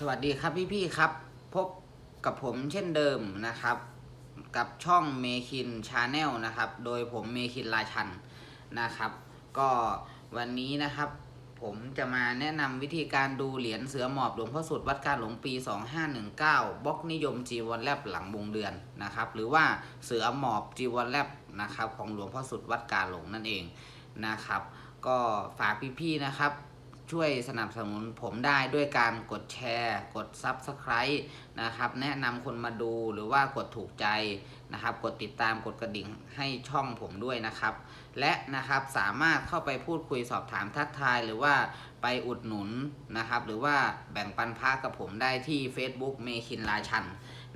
สวัสดีครับพี่ๆครับ พบกับผมเช่นเดิมนะครับ กับช่องเมคินชาแนลนะครับ โดยผมเมคินราชันนะครับ ก็วันนี้นะครับ ผมจะมาแนะนำวิธีการดูเหรียญเสือหมอบหลวงพ่อสุดวัดการหลวงปี 2519บล็อกนิยมจีวรแลบหลังวงเดือนนะครับ หรือว่าเสือหมอบจีวรแลบนะครับของหลวงพ่อสุดวัดการหลงนั่นเองนะครับ ก็ฝากพี่ๆนะครับ ช่วยสนับสนุนผมได้ด้วยการกดแชร์ กด Subscribe นะครับ แนะนำคนมาดูหรือว่ากดถูกใจนะครับ กดติดตามกดกระดิ่งให้ช่องผมด้วยนะครับ และนะครับสามารถเข้าไปพูดคุยสอบถามทักทาย หรือว่าไปอุดหนุนนะครับ หรือว่าแบ่งปันพักกับผมได้ที่ Facebook เมคินราชัน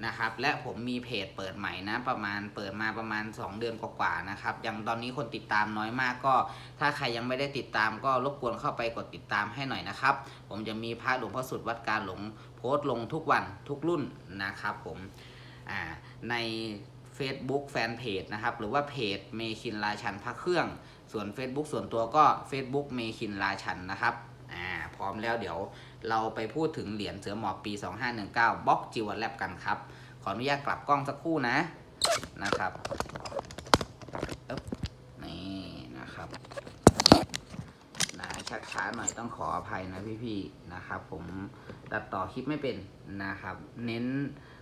นะครับ และผมมีเพจเปิดใหม่นะ ประมาณเปิดมาประมาณ 2 เดือนกว่าๆนะครับยังตอนนี้คนติดตามน้อยมากก็ ถ้าใครยังไม่ได้ติดตามก็รบกวนเข้าไปกดติดตามให้หน่อยนะครับ ผมจะมีพระหลวงพ่อสุดวัดการหลงโพสต์ลงทุกวันทุกรุ่นนะครับผมใน Facebook แฟนเพจนะครับหรือว่าเพจเมคินราชันพระเครื่อง ส่วน Facebook ส่วนตัวก็ Facebook เมคินราชันนะครับอ่าพร้อมแล้วเดี๋ยวเราไปพูดถึงเหรียญเสือหมอบปี 2519บล็อกจิวแลบกันครับ ขออนุญาตกลับกล้องสักครู่นะนะครับนี่นะครับนะชักช้าหน่อยต้องขออภัยนะพี่ๆนะครับ ผมตัดต่อคลิปไม่เป็นนะครับ เน้น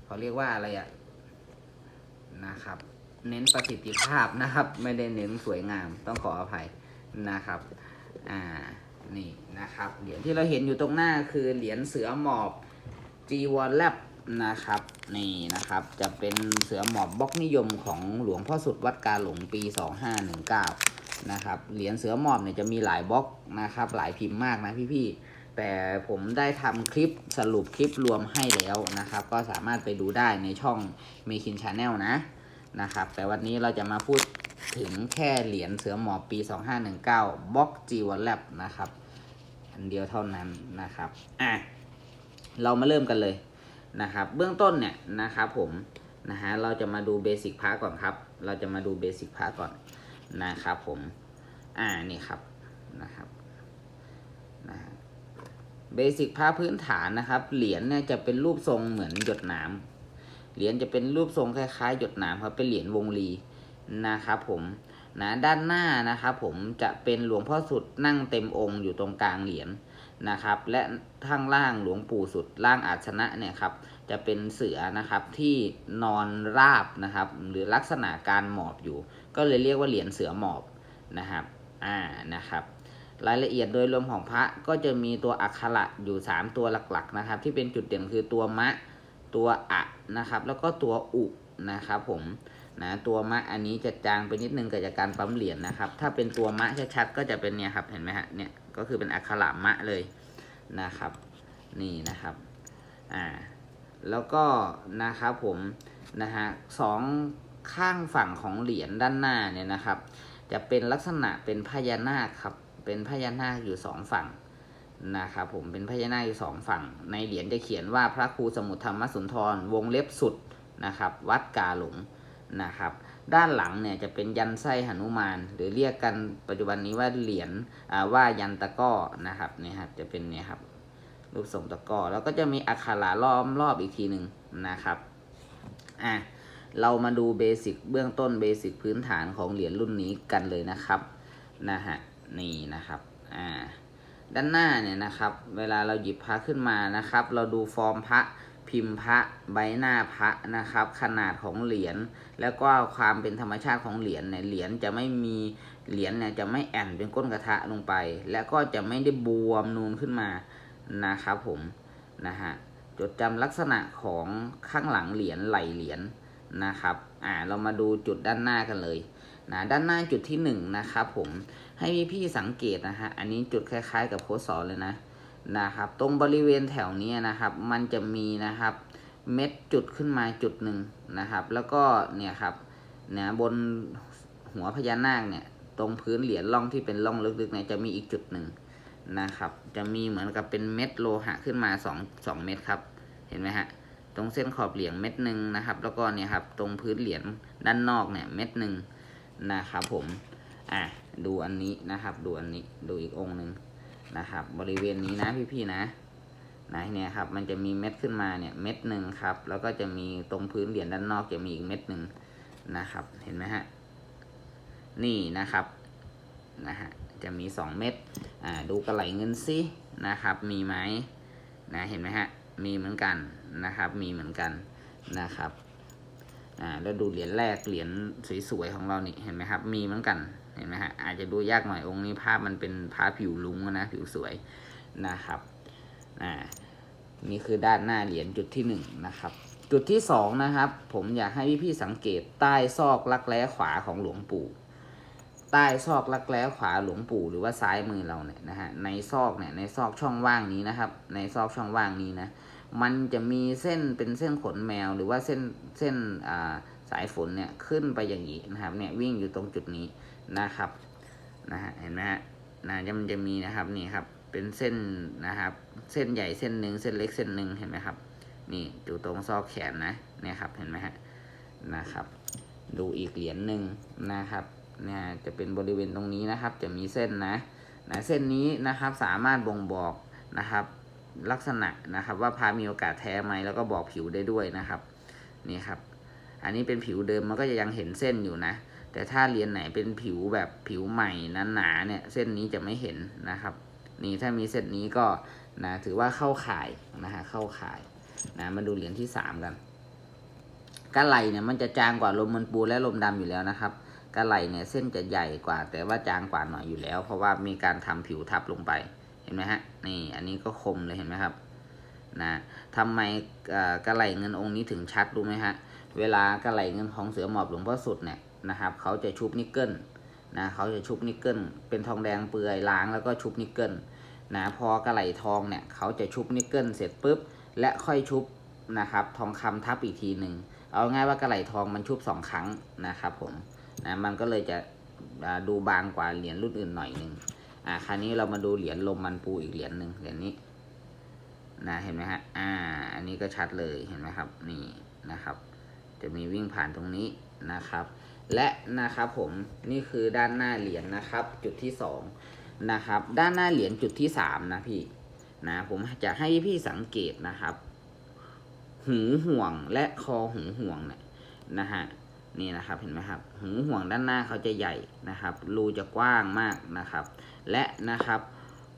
เขาเรียกว่าอะไรอะนะครับ เน้นประสิทธิภาพนะครับ ไม่ได้เน้นสวยงามต้องขออภัยนะครับอ่านี่นะครับเหรียญที่เราเห็นอยู่ตรงหน้าคือเหรียญเสือหมอบ g ว a ล Lab นะครับ นี่นะครับ จะเป็นเสือหมอบบล็อกนิยมของหลวงพ่อสุดวัดกาหลงปี 2519 นะครับ เหรียญเสือหมอบเนี่ยจะมีหลายบล็อกนะครับ หลายพิมพ์มากนะพี่ๆ แต่ผมได้ทำคลิปสรุปคลิปรวมให้แล้วนะครับ ก็สามารถไปดูได้ในช่อง m มคินชาแนลนะนะครับ แต่วันนี้เราจะมาพูดถึงแค่เหรียญเสือหมอบปี 2519บล็อกจีว a ล Lab นะครับ อันเดียวเท่านั้นนะครับ อะ เรามาเริ่มกันเลย นะครับ เบื้องต้นเนี่ยนะครับผมนะฮะเราจะมาดูเบสิกพาก่อนครับ เราจะมาดูเบสิกพาก่อนนะครับผม อ่านี่ครับนะครับนะฮะเบสิกผ้าพื้นฐานนะครับ เหรียญเนี่ยจะเป็นรูปทรงเหมือนหยดน้ำเหรียญจะเป็นรูปทรงคล้ายๆ หยดน้ำครับเป็นเหรียญวงลีนะครับผมนะด้านหน้านะครับผมจะเป็นหลวงพ่อสุดนั่งเต็มองค์อยู่ตรงกลางเหรียญ นะครับ และข้างล่างหลวงปู่สุดล่างอาสนะเนี่ยครับจะเป็นเสือนะครับที่นอนราบนะครับ หรือลักษณะการหมอบอยู่ ก็เลยเรียกว่าเหรียญเสือหมอบนะครับอ่านะครับ รายละเอียดโดยรวมของพระก็จะมีตัวอักขระอยู่ 3 ตัวหลักๆนะครับ ที่เป็นจุดเด่นคือตัวมะตัวอะนะครับ แล้วก็ตัวอุนะครับผมนะตัวมะอันนี้จะจางไปนิดนึงเกิดจากการปั๊มเหรียญนะครับ ถ้าเป็นตัวมะชัดๆก็จะเป็นเนี่ยครับเห็นไหมฮะเนี่ย ก็คือเป็นอักขระมะเลยนะครับ นี่นะครับอ่าแล้วก็นะครับผมนะฮะสองข้างฝั่งของเหรียญด้านหน้าเนี่ยนะครับ จะเป็นลักษณะเป็นพญานาคครับเป็นพญานาคอยู่สองฝั่งนะครับผมเป็นพญานาคอยู่สองฝั่ง ในเหรียญจะเขียนว่าพระครูสมุทรธรรมสุนทรวงเล็บสุดนะครับ วัดกาหลงนะครับ ด้านหลังเนี่ยจะเป็นยันไส้หนุมาน หรือเรียกกันปัจจุบันนี้ว่าเหรียญว่ายันตะก้อนะครับเนี่ยครับจะเป็นเนี่ยครับรูปทรงตะก้อแล้วก็จะมีอักขระล้อมรอบอีกทีหนึ่งนะครับอะเรามาดูเบสิกเบื้องต้นเบสิกพื้นฐานของเหรียญรุ่นนี้กันเลยนะครับนะฮะนี่นะครับอ่าด้านหน้าเนี่ยนะครับ เวลาเราหยิบพระขึ้นมานะครับ เราดูฟอร์มพระ พิมพ์พระใบหน้าพระนะครับ ขนาดของเหรียญแล้วก็ความเป็นธรรมชาติของเหรียญเนี่ยเหรียญจะไม่มีเหรียญเนี่ยจะไม่แอนเป็นก้นกระทะลงไป และก็จะไม่ได้บวมนูนขึ้นมานะครับผมนะฮะจดจำลักษณะของข้างหลังเหรียญไหลเหรียญนะครับอ่าเรามาดูจุดด้านหน้ากันเลยนะด้านหน้าจุดที่หนึ่งนะครับผมให้พี่ๆสังเกตนะฮะอันนี้จุดคล้ายๆ กับโคสอนเลยนะ นะครับ ตรงบริเวณแถวนี้นะครับ มันจะมีนะครับ เม็ดจุดขึ้นมาจุดหนึ่งนะครับ แล้วก็เนี่ยครับเนี่ยบนหัวพญานาคเนี่ย ตรงพื้นเหรียญร่องที่เป็นร่องลึกๆเนี่ยจะมีอีกจุดหนึ่งนะครับ จะมีเหมือนกับเป็นเม็ดโลหะขึ้นมา2 2เม็ดครับ เห็นไหมฮะตรงเส้นขอบเหรียญเม็ดหนึ่งนะครับ แล้วก็เนี่ยครับตรงพื้นเหรียญด้านนอกเนี่ยเม็ดหนึ่งนะครับผมอะดูอันนี้นะครับ ดูอันนี้ดูอีกองค์หนึ่ง นะครับ บริเวณนี้นะพี่ๆนะนะเนี่ยครับมันจะมีเม็ดขึ้นมาเนี่ยเม็ดหนึ่งครับ แล้วก็จะมีตรงพื้นเหรียญด้านนอกจะมีอีกเม็ดหนึ่งนะครับ เห็นไหมฮะนี่นะครับนะฮะจะมีสองเม็ดอ่าดูกระไหลเงินซินะครับ มีไหมนะเห็นไหมฮะมีเหมือนกันนะครับ มีเหมือนกันนะครับอ่าแล้วดูเหรียญแรกเหรียญสวยๆของเรานี่เห็นไหมครับ มีเหมือนกัน ห็นไหมฮะอาจจะดูยากหน่อยองค์นี้ภาพมันเป็นภาพผิวลุงนะผิวสวยนะครับอ่านี่คือด้านหน้าเหรียญจุดที่หนึ่งนะครับจุดที่สองนะครับ ผมอยากให้พี่ๆสังเกตใต้ซอกรักแร้ขวาของหลวงปู่ ใต้ซอกรักแร้ขวาหลวงปู่หรือว่าซ้ายมือเราเนี่ยนะฮะในซอกเนี่ยในซอกช่องว่างนี้นะครับ ในซอกช่องว่างนี้นะมันจะมีเส้นเป็นเส้นขนแมวหรือว่าเส้นเส้นอ่าสายฝนเนี่ยขึ้นไปอย่างนี้นะครับเนี่ยวิ่งอยู่ตรงจุดนี้ นะครับนะฮะเห็นไหมฮะนะจะมันจะมีนะครับนี่ครับเป็นเส้นนะครับ เส้นใหญ่เส้นหนึ่งเส้นเล็กเส้นหนึ่งเห็นไหมครับ นี่อยู่ตรงซอกแขนนะเนี่ยครับเห็นไหมฮะนะครับ ดูอีกเหรียญหนึ่งนะครับเนี่ยจะเป็นบริเวณตรงนี้นะครับ จะมีเส้นนะนะเส้นนี้นะครับสามารถบ่งบอกนะครับ ลักษณะนะครับว่าพามีโอกาสแท้ไหมแล้วก็บอกผิวได้ด้วยนะครับนี่ครับ อันนี้เป็นผิวเดิมมันก็จะยังเห็นเส้นอยู่นะ แต่ถ้าเหรียญไหนเป็นผิวแบบผิวใหม่หนาๆเนี่ยเส้นนี้จะไม่เห็นนะครับ นี่ถ้ามีเส้นนี้ก็นะถือว่าเข้าข่ายนะฮะเข้าข่ายนะมาดูเหรียญที่สามกันกระไหลเนี่ยมันจะจางกว่าลมมันปูและลมดำอยู่แล้วนะครับกระไหลเนี่ยเส้นจะใหญ่กว่า แต่ว่าจางกว่าหน่อยอยู่แล้ว เพราะว่ามีการทำผิวทับลงไปเห็นไหมฮะนี่อันนี้ก็คมเลยเห็นไหมครับนะทำไมเอ่อกะไหลเงินองค์นี้ถึงชัดรู้ไหมฮะเวลากระไหลเงินของเสือหมอบหลวงพ่อสุดเนี่ย นะครับเขาจะชุบนิกเกิลนะเขาจะชุบนิกเกิลเป็นทองแดงเปลือยล้างแล้วก็ชุบนิกเกิลนะพอกระไหลทองเนี่ยเขาจะชุบนิกเกิลเสร็จปุ๊บและค่อยชุบนะครับทองคำทับอีกทีหนึ่งเอาง่ายว่ากระไหลทองมันชุบสองครั้งนะครับผมนะมันก็เลยจะดูบางกว่าเหรียญรุ่นอื่นหน่อยหนึ่งอ่าคราวนี้เรามาดูเหรียญลมมันปูอีกเหรียญหนึ่งเหรียญนี้นะเห็นไหมฮะอ่าอันนี้ก็ชัดเลยเห็นไหมครับนี่นะครับ จะมีวิ่งผ่านตรงนี้นะครับ และนะครับผมนี่คือด้านหน้าเหรียญนะครับ จุดที่สองนะครับด้านหน้าเหรียญจุดที่สามนะพี่นะผมจะให้พี่สังเกตนะครับ หูห่วงและคอหูห่วงเนี่ยนะฮะนี่นะครับเห็นไหมครับหูห่วงด้านหน้าเขาจะใหญ่นะครับ รูจะกว้างมากนะครับ และนะครับ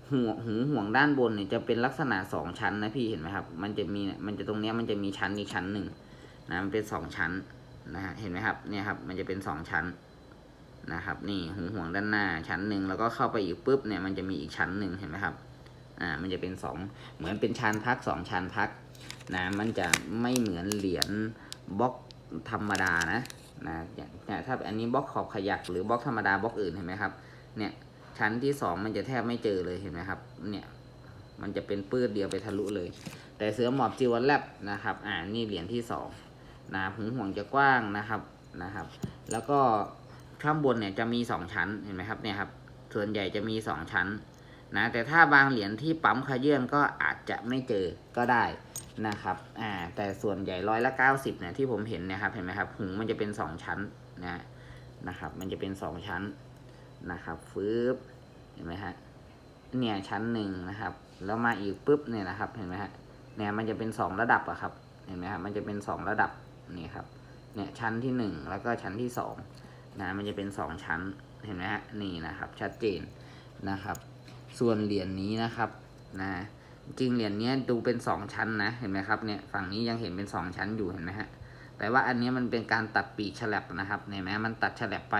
หูหูห่วงด้านบนเนี่ยจะเป็นลักษณะสองชั้นนะพี่เห็นไหมครับ มันจะมีมันจะตรงเนี้ยมันจะมีชั้นอีกชั้นหนึ่งนะมันเป็นสองชั้น นะฮะเห็นไหมครับเนี่ยครับ มันจะเป็นสองชั้นนะครับ นี่หูห่วงด้านหน้าชั้นหนึ่งแล้วก็เข้าไปอีกปุ๊บเนี่ยมันจะมีอีกชั้นหนึ่งเห็นไหมครับอ่ามันจะเป็นสองเหมือนเป็นชานพักสองชานพักนะมันจะไม่เหมือนเหรียญบล็อกธรรมดานะนะอย่างอย่างถ้าอันนี้บล็อกขอบขยักหรือบล็อกธรรมดาบล็อกอื่นเห็นไหมครับเนี่ยชั้นที่สองมันจะแทบไม่เจอเลยเห็นไหมครับเนี่ยมันจะเป็นปื้ดเดียวไปทะลุเลย แต่เสือหมอบจีวันแลบนะครับ อ่านี่เหรียญที่สอง นะหูห่วงจะกว้างนะครับนะครับ แล้วก็ข้างบนเนี่ยจะมีสองชั้นเห็นไหมครับเนี่ยครับส่วนใหญ่จะมีสองชั้นนะแต่ถ้าบางเหรียญที่ปั๊มขยื่นก็อาจจะไม่เจอก็ได้นะครับอ่าแต่ส่วนใหญ่ร้อยละเก้าสิบเนี่ยที่ผมเห็นเนะครับเห็นไหมครับหูมันจะเป็นสองชั้นนะนะครับ มันจะเป็นสองชั้นนะครับฟืบเห็นไหมฮะเนี่ยชั้นหนึ่งนะครับ แล้วมาอีกปุ๊บเนี่ยนะครับเห็นไหมฮะเนี่ยมันจะเป็นสองระดับอะครับเห็นไหมครับมันจะเป็นสองระดับ นี่ครับเนี่ยชั้นที่หนึ่งแล้วก็ชั้นที่สองนะมันจะเป็นสองชั้นเห็นไหมฮะนี่นะครับชัดเจนนะครับ ส่วนเหรียญนี้นะครับนะจริงเหรียญนี้ดูเป็นสองชั้นนะเห็นไหมครับเนี่ยฝั่งนี้ยังเห็นเป็นสองชั้นอยู่เห็นไหมฮะแต่ว่าอันนี้มันเป็นการตัดปีกฉลับนะครับเห็นไหมมันตัดฉลับไป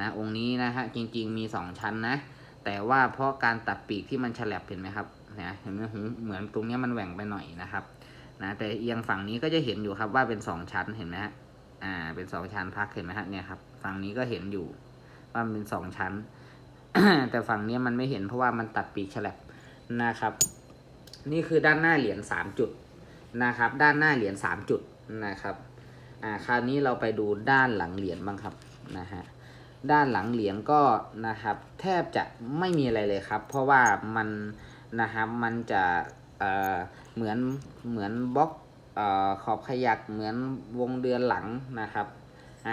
นะองค์นี้นะฮะจริง ๆมีสองชั้นนะแต่ว่าเพราะการตัดปีกที่มันฉลับเห็นไหมครับนะเห็นไหมหูเหมือนตรงนี้มันแหว่งไปหน่อยนะครับ นะแต่เอียงฝั่งนี้ก็จะเห็นอยู่ครับว่าเป็นสองชั้นเห็นไหมฮะอ่าเป็นสองชั้นพักเห็นไหมฮะเนี่ยครับฝั่งนี้ก็เห็นอยู่ว่ามันเป็นสองชั้น แต่ฝั่งนี้มันไม่เห็นเพราะว่ามันตัดปีกฉลับนะครับ นี่คือด้านหน้าเหรียญสามจุดนะครับ ด้านหน้าเหรียญสามจุดนะครับอ่าคราวนี้เราไปดูด้านหลังเหรียญบ้างครับนะฮะด้านหลังเหรียญก็นะครับ แทบจะไม่มีอะไรเลยครับ เพราะว่ามันนะครับมันจะ เหมือนเหมือนบล็อกอขอบขยักเหมือนวงเดือนหลังนะครับ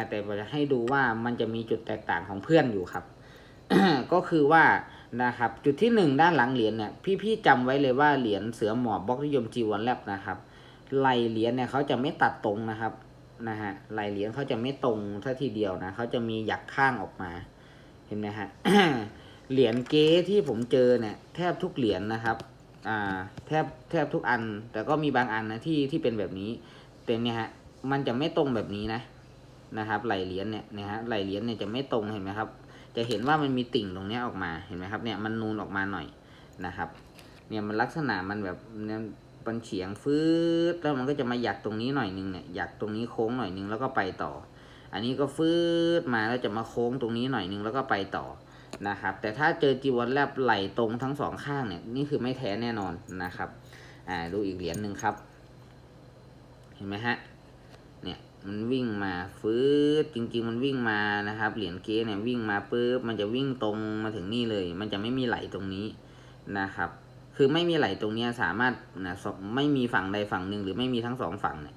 แต่จะให้ดูว่ามันจะมีจุดแตกต่างของเพื่อนอยู่ครับ ก็คือว่านะครับจุดที่หนึ่งด้านหลังเหรียญเนี่ยพี่ๆจำไว้เลยว่าเหรียญเสือหมอบบล็อกนิยมจีวรแลบนะครับไหลเหรียญเนี่ยเขาจะไม่ตัดตรงนะครับนะฮะไหลเหรียญเขาจะไม่ตรงท่าทีเดียวนะเขาจะมีหยักข้างออกมา เห็นไหมฮะเหรียญเก๊ที่ผมเจอเนี่ยแทบทุกเหรียญนะครับ อ่าแทบแทบทุกอัน แต่ก็มีบางอันนะที่ที่เป็นแบบนี้แต่เนี่ยฮะมันจะไม่ตรงแบบนี้นะนะครับไหลเหรียญเนี่ยนะฮะไหลเหรียญเนี่ยจะไม่ตรงเห็นไหมครับ จะเห็นว่ามันมีติ่งตรงเนี้ยออกมาเห็นไหมครับเนี่ยมันนูนออกมาหน่อยนะครับ เนี่ยมันลักษณะมันแบบเนี่ยมันเฉียงฟืดแล้วมันก็จะมาหยักตรงนี้หน่อยนึงเนี่ยหยักตรงนี้โค้งหน่อยนึงแล้วก็ไปต่อ อันนี้ก็ฟืดมาแล้วจะมาโค้งตรงนี้หน่อยนึงแล้วก็ไปต่อ นะครับ แต่ถ้าเจอจีวรแลบไหลตรงทั้งสองข้างเนี่ยนี่คือไม่แท้แน่นอนนะครับ อ่าดูอีกเหรียญหนึ่งครับ เห็นไหมฮะเนี่ยมันวิ่งมาฟืดจริง ๆ มันวิ่งมานะครับ เหรียญเก๊เนี่ยวิ่งมาปุ๊บมันจะวิ่งตรงมาถึงนี่เลย มันจะไม่มีไหลตรงนี้นะครับ คือไม่มีไหลตรงเนี้ยสามารถนะสไม่มีฝั่งใดฝั่งหนึ่งหรือไม่มีทั้งสองฝั่งเนี่ย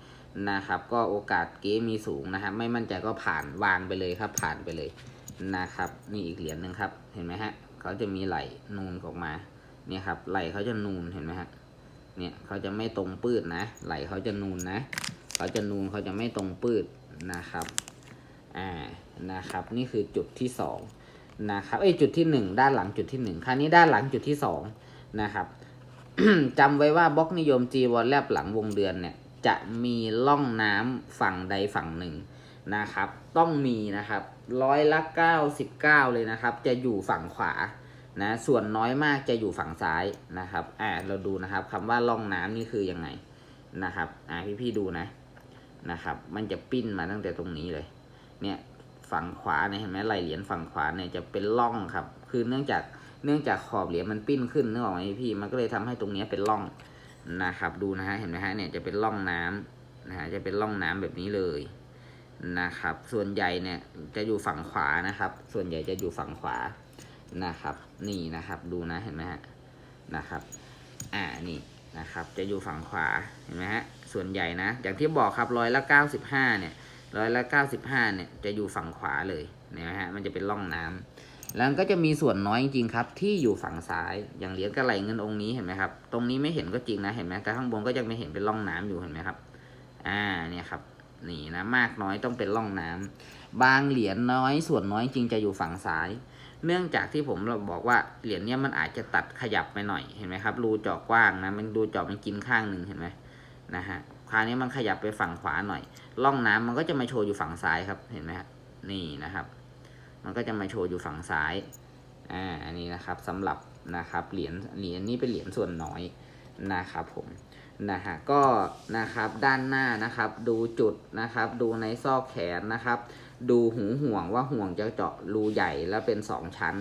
นะครับ ก็โอกาสเก๊มีสูงนะครับ ไม่มั่นใจก็ผ่านวางไปเลยครับ ผ่านไปเลย นะครับนี่อีกเหรียญหนึ่งครับ เห็นไหมฮะเขาจะมีไหลนูนออกมาเนี่ยครับไหลเขาจะนูนเห็นไหมฮะเนี่ยเขาจะไม่ตรงปืดนะ ไหลเขาจะนูนนะเขาจะนูนเขาจะไม่ตรงปืดนะครับอ่านะครับ นี่คือจุดที่สองนะครับเอ้ยจุดที่หนึ่งด้านหลังจุดที่หนึ่งคราวนี้ด้านหลังจุดที่สองนะครับจำไว้ว่าบล็อกนิยมจีวอลแลบหลังวงเดือนเนี่ยจะมีล่องน้ำฝั่งใดฝั่งหนึ่งนะครับ ต้องมีนะครับ ร้อยละเก้าสิบเก้าเลยนะครับ จะอยู่ฝั่งขวานะส่วนน้อยมากจะอยู่ฝั่งซ้ายนะครับอ่าเราดูนะครับคำว่าล่องน้ำนี่คือยังไงนะครับอ่าพี่ๆดูนะนะครับ มันจะปิ้นมาตั้งแต่ตรงนี้เลย เนี่ยฝั่งขวาเนี่ยเห็นไหมไหลเหรียญฝั่งขวาเนี่ยจะเป็นร่องครับ คือเนื่องจากเนื่องจากขอบเหรียญมันปิ้นขึ้นนึกออกไหมพี่มันก็เลยทำให้ตรงนี้เป็นร่องนะครับ ดูนะฮะเห็นไหมฮะเนี่ยจะเป็นร่องน้ำนะฮะจะเป็นร่องน้ำแบบนี้เลย นะครับ ส่วนใหญ่เนี่ยจะอยู่ฝั่งขวานะครับ ส่วนใหญ่จะอยู่ฝั่งขวานะครับ นี่นะครับ ดูนะเห็นไหมฮะนะครับ อ่านี่นะครับ จะอยู่ฝั่งขวาเห็นไหมฮะส่วนใหญ่นะอย่างที่บอกครับร้อยละเก้าสิบห้าเนี่ยร้อยละเก้าสิบห้าเนี่ยจะอยู่ฝั่งขวาเลยเห็นไหมฮะมันจะเป็นร่องน้ำแล้วก็จะมีส่วนน้อยจริงๆครับ ที่อยู่ฝั่งซ้ายอย่างเหรียญกระไหลเงินองค์นี้เห็นไหมครับ ตรงนี้ไม่เห็นก็จริงนะเห็นไหมแต่ข้างบนก็ยังไม่เห็นเป็นร่องน้ำอยู่เห็นไหมครับ อ่าเนี่ยครับ นี่นะมากน้อยต้องเป็นร่องน้ำบางเหรียญน้อยส่วนน้อยจริงจะอยู่ฝั่งซ้าย เนื่องจากที่ผมเราบอกว่าเหรียญเนี้ยมันอาจจะตัดขยับไปหน่อยเห็นไหมครับรูเจาะกว้างนะมันรูเจาะมันกินข้างหนึ่งเห็นไหมนะฮะคราวนี้มันขยับไปฝั่งขวาหน่อยร่องน้ำมันก็จะมาโชว์อยู่ฝั่งซ้ายครับเห็นไหมฮะนี่นะครับ มันก็จะมาโชว์อยู่ฝั่งซ้ายอ่าอันนี้นะครับสำหรับนะครับเหรียญเหรียญนี้เป็นเหรียญส่วนน้อยนะครับผม นะฮะก็นะครับด้านหน้านะครับ ดูจุดนะครับ ดูในซอกแขนนะครับ ดูหูห่วงว่าห่วงจะเจาะรูใหญ่แล้วเป็นสองชั้น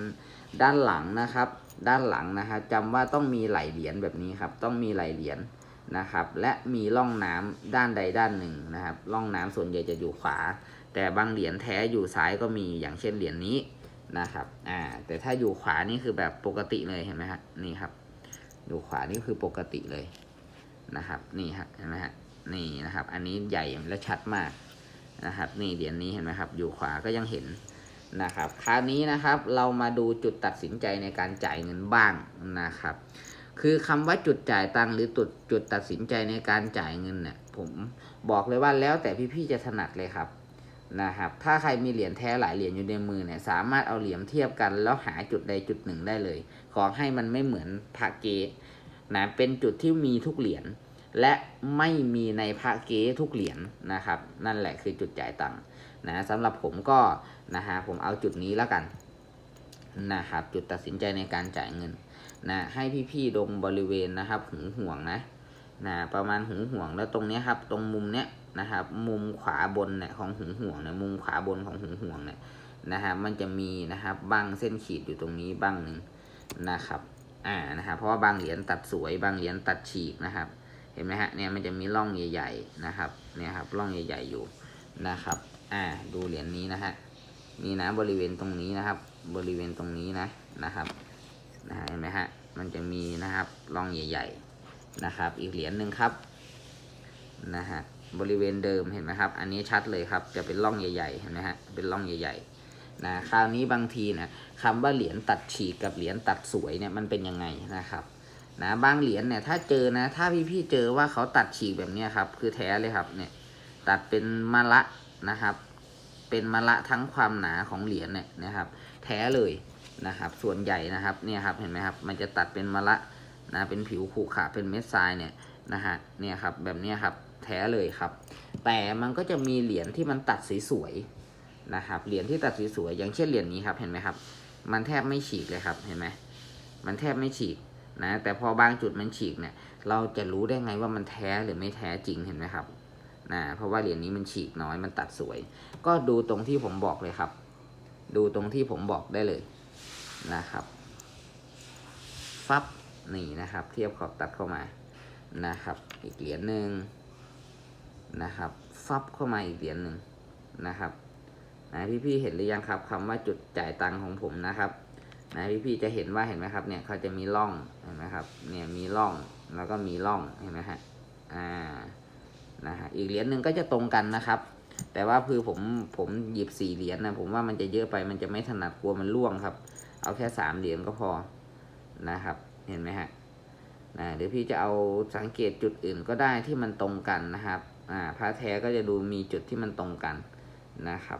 ด้านหลังนะครับ ด้านหลังนะครับจำว่าต้องมีไหลเหรียญแบบนี้ครับ ต้องมีไหลเหรียญนะครับ และมีร่องน้ำด้านใดด้านหนึ่งนะครับร่องน้ำส่วนใหญ่จะอยู่ขวา แต่บางเหรียญแท้อยู่ซ้ายก็มีอย่างเช่นเหรียญนี้นะครับอ่าแต่ถ้าอยู่ขวานี่คือแบบปกติเลยเห็นไหมฮะนี่ครับอยู่ขวานี่คือปกติเลย นะครับนี่ฮะเห็นไหมฮะนี่นะครับ อันนี้ใหญ่และชัดมากนะครับ นี่เหรียญนี้เห็นไหมครับ อยู่ขวาก็ยังเห็นนะครับ คราวนี้นะครับเรามาดูจุดตัดสินใจในการจ่ายเงินบ้างนะครับ คือคำว่าจุดจ่ายตังค์หรือจุดจุดตัดสินใจในการจ่ายเงินเนี่ยผมบอกเลยว่าแล้วแต่พี่ๆจะถนัดเลยครับนะครับ ถ้าใครมีเหรียญแท้หลายเหรียญอยู่ในมือเนี่ยสามารถเอาเหรียญเทียบกันแล้วหาจุดใดจุดหนึ่งได้เลย ขอให้มันไม่เหมือนพระเก นะเป็นจุดที่มีทุกเหรียญและไม่มีในพระเก๊ทุกเหรียญนะครับ นั่นแหละคือจุดจ่ายตังค์นะสำหรับผมก็นะฮะผมเอาจุดนี้แล้วกันนะครับ จุดตัดสินใจในการจ่ายเงินนะให้พี่ๆดมบริเวณนะครับหูห่วงนะนะประมาณหูห่วงแล้วตรงนี้ครับ ตรงมุมเนี้ยนะครับ มุมขวาบนเนี่ยของหูห่วงเนี่ยมุมขวาบนของหูห่วงเนี่ยนะฮะมันจะมีนะครับบังเส้นขีดอยู่ตรงนี้บ้างหนึ่งนะครับ อ่านะครับเพราะว่าบางเหรียญตัดสวย บางเหรียญตัดฉีกนะครับ เห็นไหมฮะเนี่ยมันจะมีร่องใหญ่ๆนะครับเนี่ยครับร่องใหญ่ๆอยู่นะครับอ่าดูเหรียญนี้นะฮะนี่นะบริเวณตรงนี้นะครับ บริเวณตรงนี้นะนะครับนะฮะเห็นไหมฮะมันจะมีนะครับร่องใหญ่ๆนะครับ อีกเหรียญหนึ่งครับนะฮะบริเวณเดิมเห็นไหมครับ อันนี้ชัดเลยครับ จะเป็นร่องใหญ่ๆเห็นไหมฮะเป็นร่องใหญ่ๆ นะคราวนี้บางทีนะคำว่าเหรียญตัดฉีกกับเหรียญตัดสวยเนี่ยมันเป็นยังไงนะครับนะบางเหรียญเนี่ยถ้าเจอนะ ถ้าพี่ๆเจอว่าเขาตัดฉีกแบบนี้ครับ คือแท้เลยครับเนี่ยตัดเป็นมะละนะครับ เป็นมะละทั้งความหนาของเหรียญเนี่ยนะครับ แท้เลยนะครับ ส่วนใหญ่นะครับเนี่ยครับเห็นไหมครับ มันจะตัดเป็นมะละนะเป็นผิวขรุขระเป็นเม็ดทรายเนี่ยนะฮะเนี่ยครับแบบนี้ครับแท้เลยครับ แต่มันก็จะมีเหรียญที่มันตัดสวยๆ นะครับเหรียญที่ตัดสวยๆอย่างเช่นเหรียญนี้ครับเห็นไหมครับ มันแทบไม่ฉีกเลยครับเห็นไหมมันแทบไม่ฉีกนะแต่พอบางจุดมันฉีกเนี่ย เราจะรู้ได้ไงว่ามันแท้หรือไม่แท้จริงเห็นไหมครับนะเพราะว่าเหรียญนี้มันฉีกน้อยมันตัดสวย ก็ดูตรงที่ผมบอกเลยครับ ดูตรงที่ผมบอกได้เลยนะครับฟับนี่นะครับ เทียบขอบตัดเข้ามานะครับ อีกเหรียญหนึ่งนะครับ ฟับเข้ามาอีกเหรียญหนึ่งนะครับ นะพี่ๆเห็นหรือยังครับคำว่าจุดจ่ายตังค์ของผมนะครับนะพี่ๆจะเห็นว่าเห็นไหมครับเนี่ยเขาจะมีร่องเห็นไหมครับเนี่ยมีร่องแล้วก็มีร่องเห็นไหมฮะอ่านะฮะอีกเหรียญหนึ่งก็จะตรงกันนะครับ แต่ว่าคือผมผมหยิบสี่เหรียญนะผมว่ามันจะเยอะไปมันจะไม่ถนัดกลัวมันล่วงครับ เอาแค่สามเหรียญก็พอนะครับเห็นไหมฮะนะเดี๋ยวพี่จะเอาสังเกตจุดอื่นก็ได้ที่มันตรงกันนะครับอ่าพระแท้ก็จะดูมีจุดที่มันตรงกันนะครับ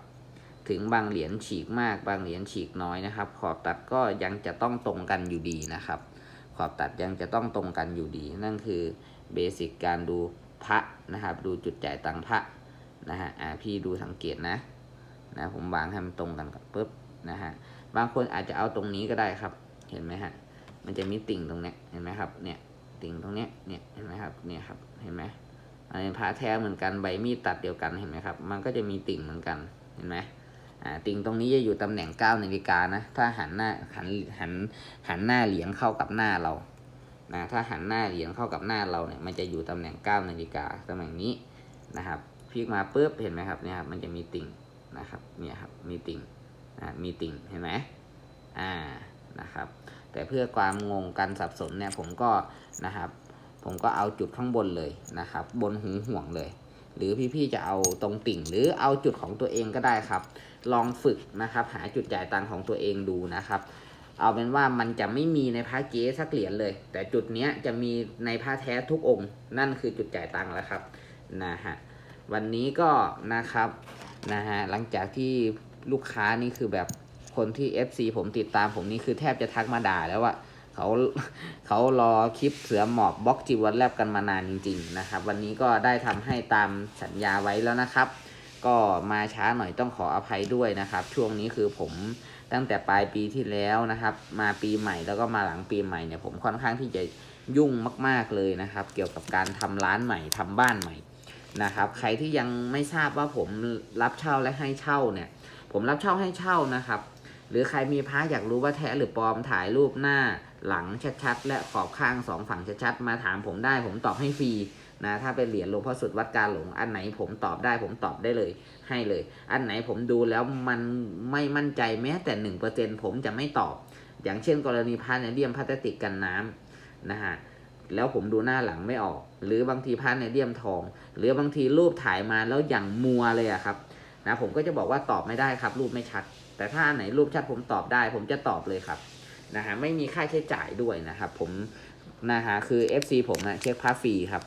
ถึงบางเหรียญฉีกมาก บางเหรียญฉีกน้อยนะครับ ขอบตัดก็ยังจะต้องตรงกันอยู่ดีนะครับ ขอบตัดยังจะต้องตรงกันอยู่ดี นั่นคือเบสิกการดูพระนะครับ ดูจุดจ่ายตังพระนะฮะอ่าพี่ดูสังเกตนะนะผมวางให้มันตรงกันกับปุ๊บนะฮะบางคนอาจจะเอาตรงนี้ก็ได้ครับ เห็นไหมฮะมันจะมีติ่งตรงเนี้ยเห็นไหมครับเนี่ยติ่งตรงเนี้ยเนี่ยเห็นไหมครับเนี่ยครับเห็นไหมอันนี้พระแท้เหมือนกันใบมีดตัดเดียวกันเห็นไหมครับ มันก็จะมีติ่งเหมือนกันเห็นไหม ติ่งตรงนี้จะอยู่ตำแหน่ง9นาฬิกานะ ถ้าหันหน้าหันหันหันหน้าเหรียญเข้ากับหน้าเรานะถ้าหันหน้าเหรียญเข้ากับหน้าเราเนี่ยมันจะอยู่ตำแหน่ง9นาฬิกาตำแหน่งนี้นะครับพลิกมาปุ๊บเห็นไหมครับเนี่ยครับมันจะมีติ่งนะครับเนี่ยครับมีติ่งนะมีติ่งเห็นไหมอ่านะครับแต่เพื่อความงงกันสับสนเนี่ยผมก็นะครับ ผมก็เอาจุดข้างบนเลยนะครับ บนหูห่วงเลย หรือพี่ๆจะเอาตรงติ่ง หรือเอาจุดของตัวเองก็ได้ครับ ลองฝึกนะครับ หาจุดจ่ายตังค์ของตัวเองดูนะครับ เอาเป็นว่ามันจะไม่มีในพระเก๊สักเหรียญเลย แต่จุดนี้จะมีในพระแท้ทุกองค์ นั่นคือจุดจ่ายตังค์แล้วครับนะฮะวันนี้ก็นะครับนะฮะหลังจากที่ลูกค้านี่คือแบบคนที่ FC ผมติดตามผมนี่คือแทบจะทักมาด่าแล้วว่าเขาเขารอคลิปเสือหมอบบล็อกจีวันแลบกันมานานจริง ๆ นะครับ วันนี้ก็ได้ทำให้ตามสัญญาไว้แล้วนะครับ ก็มาช้าหน่อยต้องขออภัยด้วยนะครับ ช่วงนี้คือผมตั้งแต่ปลายปีที่แล้วนะครับ มาปีใหม่แล้วก็มาหลังปีใหม่เนี่ยผมค่อนข้างที่จะยุ่งมาก ๆเลยนะครับ เกี่ยวกับการทำร้านใหม่ทำบ้านใหม่นะครับ ใครที่ยังไม่ทราบว่าผมรับเช่าและให้เช่าเนี่ย ผมรับเช่าให้เช่านะครับ หรือใครมีพระอยากรู้ว่าแท้หรือปลอมถ่ายรูปหน้าหลังชัดๆ และขอบข้างสองฝั่งชัดๆ มาถามผมได้ ผมตอบให้ฟรี นะถ้าเป็นเหรียญหลวงพ่อสุดวัดกาหลง อันไหนผมตอบได้ผมตอบได้เลย ให้เลย อันไหนผมดูแล้วมันไม่มั่นใจแม้แต่หนึ่งเปอร์เซ็นผมจะไม่ตอบ อย่างเช่น กรณีพาในเดียมพลาสติกกันน้ำนะฮะแล้วผมดูหน้าหลังไม่ออก หรือบางทีพาในเดียมทอง หรือบางทีรูปถ่ายมาแล้วอย่างมัวเลยอะครับนะผมก็จะบอกว่าตอบไม่ได้ครับ รูปไม่ชัด แต่ถ้าอันไหนรูปชัดผมตอบได้ ผมจะตอบเลยครับนะฮะไม่มีค่าใช้จ่ายด้วยนะครับผมนะฮะคือ FC ผมนะเช็คพระฟรีครับ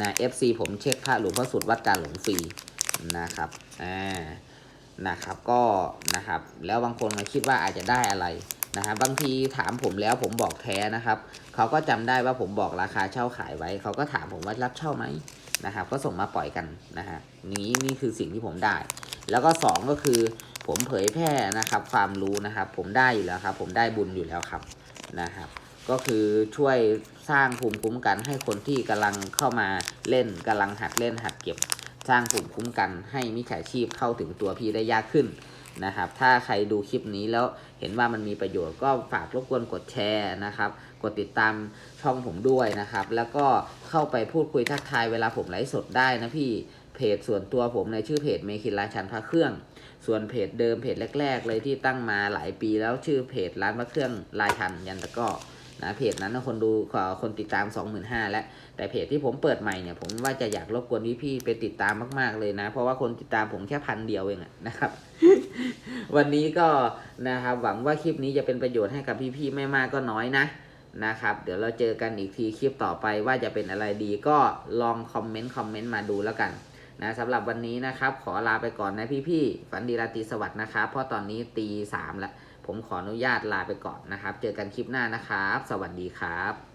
นะ FC ผมเช็คพระหลวงพ่อสุดวัดการหลงฟรีนะครับอ่านะครับก็นะครับแล้วบางคนมาคิดว่าอาจจะได้อะไรนะฮะบบางทีถามผมแล้วผมบอกแท้นะครับเขาก็จำได้ว่าผมบอกราคาเช่าขายไว้ เขาก็ถามผมว่ารับเช่าไหมนะครับ ก็ส่งมาปล่อยกันนะฮะนี้นี่คือสิ่งที่ผมได้ แล้วก็สองก็คือผมเผยแพร่นะครับ ความรู้นะครับ ผมได้อยู่แล้วครับ ผมได้บุญอยู่แล้วครับนะครับ ก็คือช่วยสร้างภูมิคุ้มกันให้คนที่กำลังเข้ามาเล่นกำลังหัดเล่นหัดเก็บ สร้างภูมิคุ้มกันให้มิจฉาชีพเข้าถึงตัวพี่ได้ยากขึ้นนะครับ ถ้าใครดูคลิปนี้แล้วเห็นว่ามันมีประโยชน์ก็ฝากรบกวนกดแชร์นะครับ กดติดตามช่องผมด้วยนะครับ แล้วก็เข้าไปพูดคุยทักทายเวลาผมไลฟ์สดได้นะพี่เพจส่วนตัวผมในชื่อเพจเมคินราชันพระเครื่อง ส่วนเพจเดิมเพจแรก ๆ เลยที่ตั้งมาหลายปีแล้วชื่อเพจร้านพระเครื่องราชันยันตะก้อ นะเพจนั้นคนดูขอคนติดตาม 25,000แล้วแต่เพจที่ผมเปิดใหม่เนี่ยผมว่าจะอยากรบกวนพี่ๆไปติดตามมาก ๆเลยนะ เพราะว่าคนติดตามผมแค่พันเดียวเองนะครับ วันนี้ก็นะครับหวังว่าคลิปนี้จะเป็นประโยชน์ให้กับพี่ๆไม่มากก็น้อยนะนะครับ เดี๋ยวเราเจอกันอีกทีคลิปต่อไปว่าจะเป็นอะไรดีก็ลองคอมเมนต์คอมเมนต์มาดูแล้วกันนะสำหรับวันนี้นะครับ ขอลาไปก่อนนะพี่ๆฝันดีราตรีสวัสดิ์นะครับเพราะตอนนี้ตีสามแล้ว ผมขออนุญาตลาไปก่อนนะครับ เจอกันคลิปหน้านะครับ สวัสดีครับ